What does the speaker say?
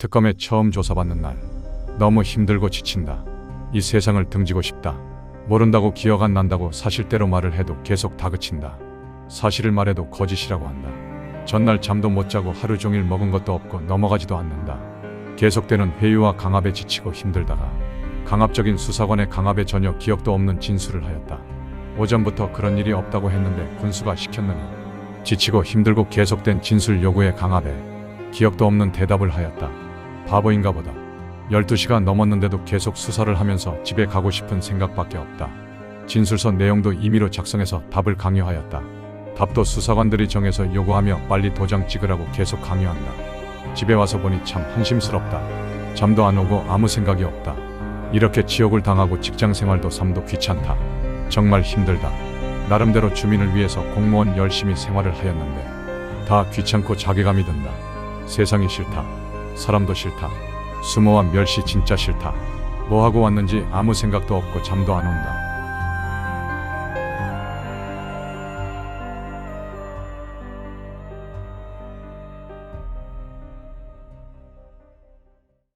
특검에 처음 조사받는 날 너무 힘들고 지친다. 이 세상을 등지고 싶다. 모른다고 기억 안 난다고 사실대로 말을 해도 계속 다그친다. 사실을 말해도 거짓이라고 한다. 전날 잠도 못 자고 하루 종일 먹은 것도 없고 넘어가지도 않는다. 계속되는 회유와 강압에 지치고 힘들다가 강압적인 수사관의 강압에 전혀 기억도 없는 진술을 하였다. 오전부터 그런 일이 없다고 했는데 군수가 시켰느니 지치고 힘들고 계속된 진술 요구의 강압에 기억도 없는 대답을 하였다. 바보인가 보다. 12시가 넘었는데도 계속 수사를 하면서 집에 가고 싶은 생각밖에 없다. 진술서 내용도 임의로 작성해서 답을 강요하였다. 답도 수사관들이 정해서 요구하며 빨리 도장 찍으라고 계속 강요한다. 집에 와서 보니 참 한심스럽다. 잠도 안 오고 아무 생각이 없다. 이렇게 지옥을 당하고 직장 생활도 삶도 귀찮다. 정말 힘들다. 나름대로 주민을 위해서 공무원 열심히 생활을 하였는데 다 귀찮고 자괴감이 든다. 세상이 싫다. 사람도 싫다. 수모와 멸시 진짜 싫다. 뭐 하고 왔는지 아무 생각도 없고 잠도 안 온다.